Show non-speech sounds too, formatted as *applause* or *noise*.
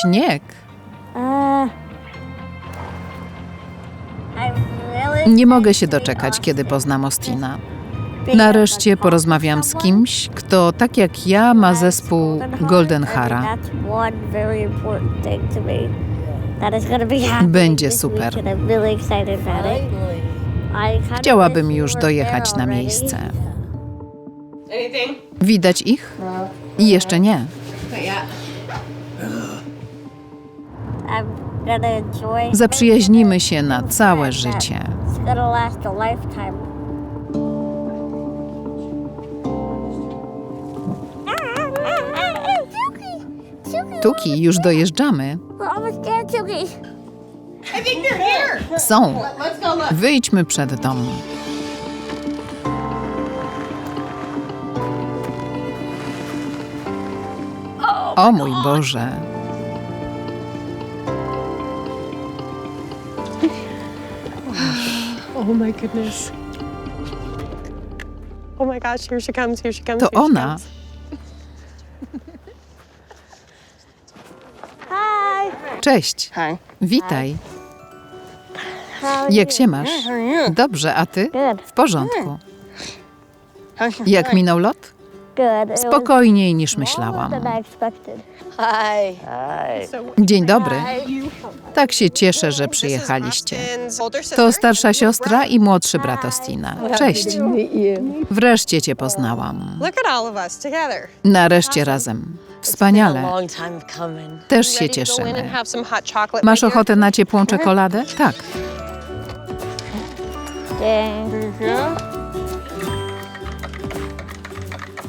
Śnieg. Nie mogę się doczekać, kiedy poznam Ostina. Nareszcie porozmawiam z kimś, kto tak jak ja ma zespół Golden Hara. Będzie super. Chciałabym już dojechać na miejsce. Widać ich? Jeszcze nie. Zaprzyjaźnimy się na całe życie. Tuki, już dojeżdżamy. Są. Wyjdźmy przed dom. O mój Boże. Oh my goodness. Oh my gosh, here she comes, here she comes. To here she ona. comes. *laughs* Hi. Cześć. Hi. Witaj. How are Jak you? się masz? How are you? Dobrze, a ty? Good. W porządku. How's *laughs* your Jak flight? minął lot? Spokojniej niż myślałam. Dzień dobry. Tak się cieszę, że przyjechaliście. To starsza siostra i młodszy brat Ostina. Cześć. Wreszcie cię poznałam. *laughs*